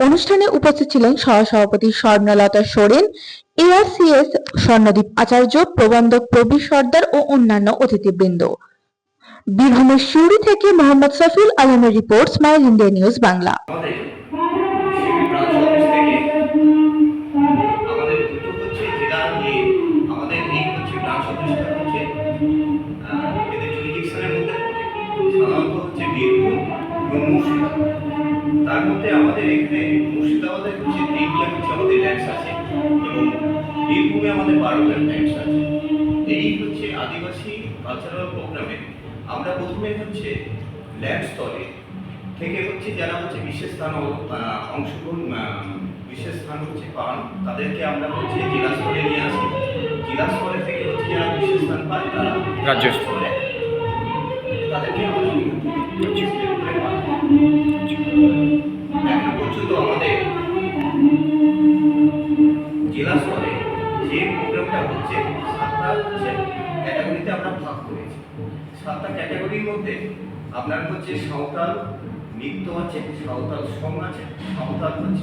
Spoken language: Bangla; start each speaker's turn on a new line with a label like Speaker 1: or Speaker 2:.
Speaker 1: অনুষ্ঠানে উপস্থিত ছিলেন সহসভাপতি স্বর্ণলতা সোরেন এআরসিএস স্বর্ণদীপ আচার্য, প্রবন্ধক প্রবীর সর্দার ও অন্যান্য অতিথিবৃন্দ। বীরভূমের সিউড়ি থেকে মোহাম্মদ সফিউল আলমের report Smile India News Bangla.
Speaker 2: সাধারণত হচ্ছে বীরভূম তার মধ্যে আমাদের এখানে মুর্শিদাবাদের হচ্ছে তিনটা হচ্ছে আমাদের ল্যান্ডস আছে এবং বীরভূমে আমাদের বারোটা ল্যান্ডস আছে। এই হচ্ছে আদিবাসী কালচারাল প্রোগ্রামে আমরা প্রথমে হচ্ছে ল্যান্ড স্তরে থেকে হচ্ছে যারা হচ্ছে বিশেষ স্থান অংশগ্রহণ বিশেষ স্থান হচ্ছে পান তাদেরকে আমরা হচ্ছে জেলা স্তরে নিয়ে আসি। জেলা স্তরে থেকে হচ্ছে যারা বিশেষ স্থান পায় তারা
Speaker 3: রাজ্য
Speaker 2: স্তরে তাদেরকে আমরা জেলা স্তরে যে প্রোগ্রামটা হচ্ছে, সাতটা হচ্ছে ক্যাটাগরিতে আমরা ভাগ করেছি। সাতটা ক্যাটাগরির মধ্যে আপনার হচ্ছে সাঁওতাল নৃত্য আছে, সাঁওতাল সং আছে, সাঁওতাল হচ্ছে